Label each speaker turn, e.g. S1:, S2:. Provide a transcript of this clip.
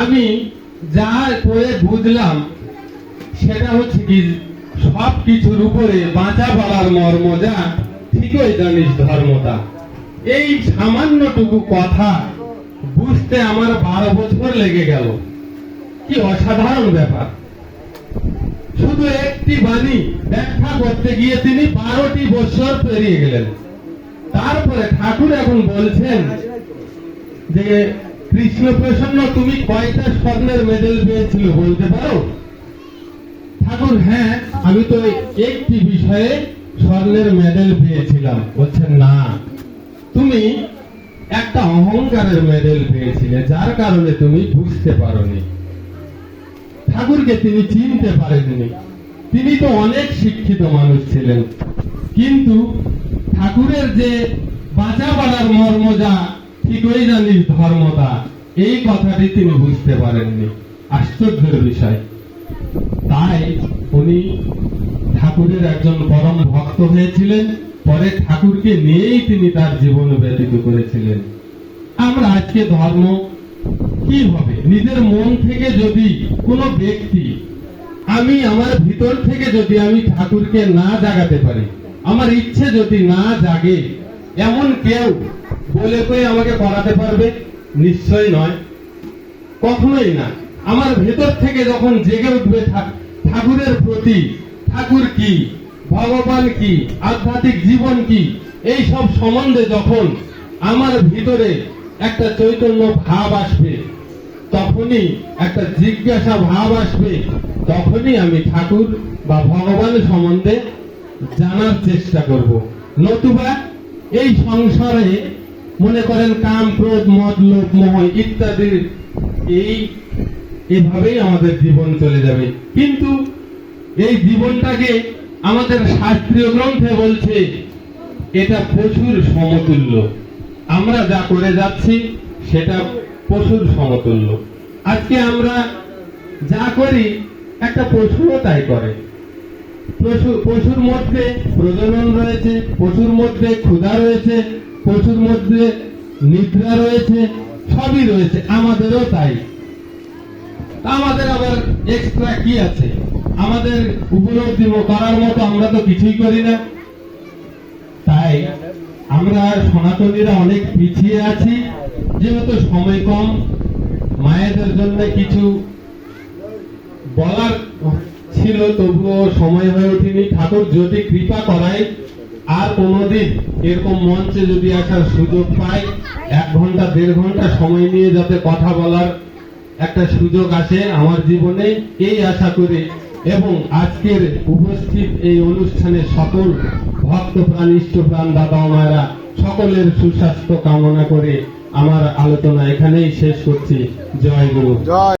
S1: আমি যা করে বুঝলাম, সেটা হচ্ছে কি সব কিছুর উপরে বাঁচা বলার মর্ম যা ঠিকই জানিস ধর্মতা এই সামান্যটুকু কথা বুঝতে আমার বারো বছর লেগে গেল। কি অসাধারণ ব্যাপার। শুধু একটি বাণী ব্যাখ্যা করতে গিয়ে তিনি বারোটি বছর পেরিয়ে গেলেন। তারপরে ঠাকুর এখন বলছেন যে কৃষ্ণ প্রসন্ন তুমি কয়টা স্বর্ণের মেডেল পেয়েছিল বলতে পারো? ঠাকুর হ্যাঁ আমি তো একটি বিষয়ে স্বর্ণের মেডেল পেয়েছিলাম। বলছেন, না। তুমি একটা অহংকারের মেডেল পেয়েছিলে, যার কারণে তুমি বুঝতে পারোনি। ঠাকুরকে তিনি চিনতে পারেননি। তিনি তো অনেক শিক্ষিত মানুষ ছিলেন। কিন্তু ঠাকুরের যে বাঁচা বাড়ার মর্ম যা ঠিকই জানিস ধর্মতা এই কথাটি তিনি বুঝতে পারেননি। আশ্চর্যের বিষয়। তাই উনি ঠাকুরের একজন পরম ভক্ত হয়েছিলেন, পরে ঠাকুরকে নিয়েই তিনি তার জীবন ব্যতীত করেছিলেন। আমরা আজকে ধর্ম কি হবে? নিজের মন থেকে যদি কোনো ব্যক্তি আমি আমার ভিতর থেকে যদি আমি ঠাকুরকে না জাগাতে পারি, আমার ইচ্ছে যদি না জাগে, এমন কেউ বলে কয়ে আমাকে করাতে পারবে? নিশ্চয় নয়। কখনোই না। আমার ভেতর থেকে যখন জেগে উঠবে ঠাকুরের প্রতি, ঠাকুর কি? ভগবান কি? আধ্যাত্মিক জীবন কি? এই সব সম্বন্ধে যখন আমার ভিতরে একটা চৈতন্য ভাব আসবে, তখনই একটা জিজ্ঞাসা ভাব আসবে, তখনই আমি ঠাকুর বা ভগবান সম্বন্ধে জানার চেষ্টা করব। নতুবা এই সংসারে মনে করেন কাম, ক্রোধ, মদ, লোভ, মোহ ইত্যাদির এই, এভাবেই আমাদের জীবন চলে যাবে। কিন্তু এই জীবনটাকে আমাদের শাস্ত্রীয় গ্রন্থে বলছে, এটা পশুর সমতুল্য। আমরা যা করে যাচ্ছি, সেটা পশুর সমতুল্য। আজকে আমরা যা করি, একটা পশুও তাই করে। পশু, পশুর মধ্যে প্রজনন রয়েছে, পশুর মধ্যে ক্ষুধা রয়েছে পশুর মধ্যে নিদ্রা রয়েছে, সবই রয়েছে, আমাদেরও তাই। আমাদের আবার এক্সট্রা কি আছে? আমাদের উপলব্ধি করার মতো আমরা তো কিছুই করি না। তাই আমরা সনাতনীরা অনেক পিছিয়ে আছি, যেহেতু সময় কম, মায়েদের জন্য কিছু বলার ছিল, তবুও সময় হয়ে ওঠেনি। ঠাকুর যদি কৃপা করায় আর কোনোদিন এরকম মঞ্চে যদি আসার সুযোগ পাই, এক ঘণ্টা, দেড় ঘণ্টা সময় নিয়ে যাতে কথা বলার একটা সুযোগ আসে আমার জীবনে, এই আশা করে। এবং আজকের উপস্থিত এই অনুষ্ঠানে সকল ভক্ত প্রাণ, ইষ্ট প্রাণ দাদা মায়েরা, সকলের সুস্বাস্থ্য কামনা করে আমার আলোচনা এখানেই শেষ করছি। জয় গুরু।
S2: জয়।